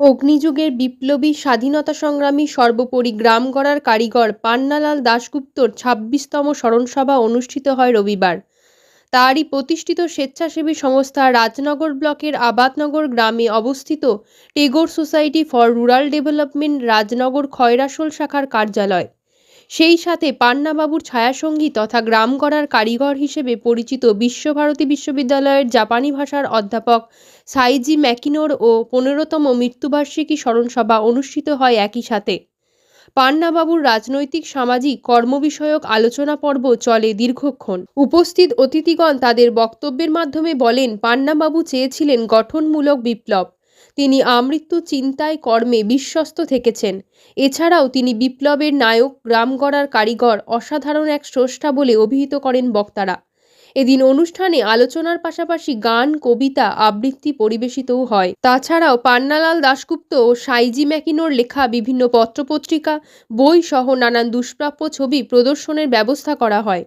অগ্নিযুগের বিপ্লবী স্বাধীনতা সংগ্রামী সর্বোপরি গ্রাম গড়ার কারিগর পান্নালাল দাশগুপ্তর ছাব্বিশতম স্মরণসভা অনুষ্ঠিত হয় রবিবার। তারই প্রতিষ্ঠিত স্বেচ্ছাসেবী সংস্থা রাজনগর ব্লকের আবাদনগর গ্রামে অবস্থিত Tagore society for rural development Rajnagar Khoyrasol শাখার কার্যালয়। সেই সাথে পান্নাবাবুর ছায়াসঙ্গী তথা গ্রাম গড়ার কারিগর হিসেবে পরিচিত বিশ্বভারতী বিশ্ববিদ্যালয়ের জাপানি ভাষার অধ্যাপক সাইজি ম্যাকিনোর ও পনেরোতম মৃত্যুবার্ষিকী স্মরণসভা অনুষ্ঠিত হয় একই সাথে। পান্নাবাবুর রাজনৈতিক, সামাজিক, কর্মবিষয়ক আলোচনা পর্ব চলে দীর্ঘক্ষণ। উপস্থিত অতিথিগণ তাদের বক্তব্যের মাধ্যমে বলেন, পান্নাবাবু চেয়েছিলেন গঠনমূলক বিপ্লব। তিনি আমৃত্যু চিন্তায় কর্মে বিশ্বস্ত থেকেছেন। এছাড়াও তিনি বিপ্লবের নায়ক, গ্রাম গড়ার কারিগর, অসাধারণ এক স্রষ্টা বলে অভিহিত করেন বক্তারা। এদিন অনুষ্ঠানে আলোচনার পাশাপাশি গান, কবিতা আবৃত্তি পরিবেশিতও হয়। তাছাড়াও পান্নালাল দাশগুপ্ত ও সাইজি ম্যাকিনোর লেখা বিভিন্ন পত্রপত্রিকা, বই সহ নানান দুষ্প্রাপ্য ছবি প্রদর্শনের ব্যবস্থা করা হয়।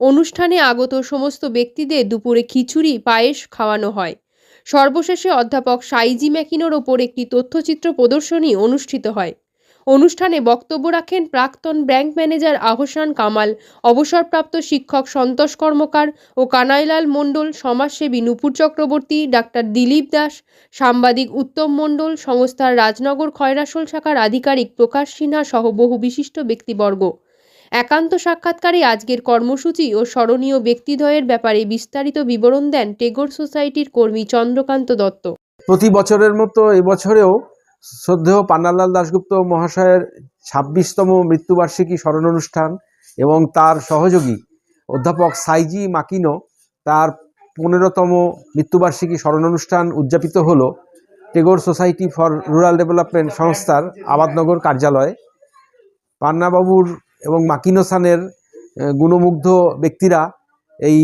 অনুষ্ঠানে আগত সমস্ত ব্যক্তিদের দুপুরে খিচুড়ি, পায়েস খাওয়ানো হয়। সর্বশেষে অধ্যাপক সাইজি ম্যাকিনোর ওপর একটি তথ্যচিত্র প্রদর্শনী অনুষ্ঠিত হয়। অনুষ্ঠানে বক্তব্য রাখেন প্রাক্তন ব্যাংক ম্যানেজার আহসান কামাল, অবসরপ্রাপ্ত শিক্ষক সন্তোষ কর্মকার ও কানাইলাল মণ্ডল, সমাজসেবী নুপুর চক্রবর্তী, ডাক্তার দিলীপ দাস, সাংবাদিক উত্তম মণ্ডল, সংস্থার রাজনগর খয়রাসোল শাখার আধিকারিক প্রকাশ সিনহা সহ বহু বিশিষ্ট ব্যক্তিবর্গ। একান্ত সাক্ষাৎকারে আজকের কর্মসূচি ও স্মরণীয় ব্যক্তিদ্বয়ের ব্যাপারে বিস্তারিত বিবরণ দেন টেগোর সোসাইটির কর্মী চন্দ্রকান্ত দত্ত। প্রতি বছরের মতো এবছরেও শ্রদ্ধেয় পান্নালাল দাশগুপ্ত মহাশয়ের ছাব্বিশতম মৃত্যুবার্ষিকী স্মরণ অনুষ্ঠান এবং তার সহযোগী অধ্যাপক সাইজি মাকিনো তার পনেরোতম মৃত্যুবার্ষিকী স্মরণ অনুষ্ঠান উদযাপিত হল Tagore society for rural development সংস্থার আবাদনগর কার্যালয়ে। পান্নাবাবুর এবং মাকিনো সানের গুণমুগ্ধ ব্যক্তিরা এই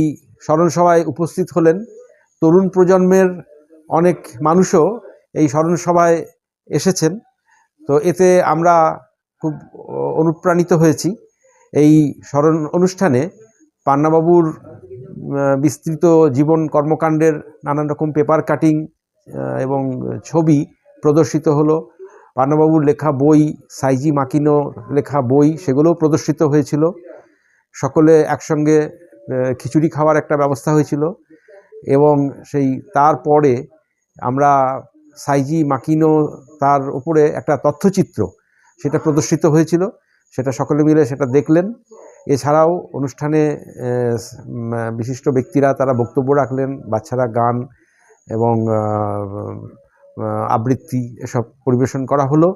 স্মরণসভায় উপস্থিত হলেন। তরুণ প্রজন্মের অনেক মানুষও এই স্মরণসভায় এসেছেন। তো এতে আমরা খুব অনুপ্রাণিত হয়েছি। এই স্মরণ অনুষ্ঠানে পান্নাবাবুর বিস্তৃত জীবন কর্মকাণ্ডের নানান রকম পেপার কাটিং এবং ছবি প্রদর্শিত হলো। পান্নাবাবুর লেখা বই, সাইজি মাকিনো লেখা বই সেগুলোও প্রদর্শিত হয়েছিল। সকলে একসঙ্গে খিচুড়ি খাওয়ার একটা ব্যবস্থা হয়েছিল এবং সেই তারপরে আমরা সাইজি মাকিনো তার উপরে একটা তথ্যচিত্র সেটা প্রদর্শিত হয়েছিল। সেটা সকলে মিলে সেটা দেখলেন। এছাড়াও অনুষ্ঠানে বিশিষ্ট ব্যক্তিরা তারা বক্তব্য রাখলেন, বাচ্চারা গান এবং আবৃত্তি এসব পরিবেশন করা হলো।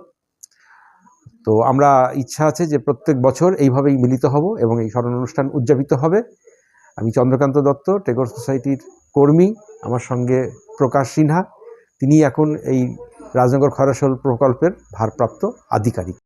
তো আমরা ইচ্ছা আছে যে প্রত্যেক বছর এইভাবেই মিলিত হব এবং এই স্মরণ অনুষ্ঠান উদযাপিত হবে। আমি চন্দ্রকান্ত দত্ত, টেগর সোসাইটির কর্মী, আমার সঙ্গে প্রকাশ সিনহা। তিনি এখন এই রাজনগর খরাসল প্রকল্পের ভারপ্রাপ্ত আধিকারিক।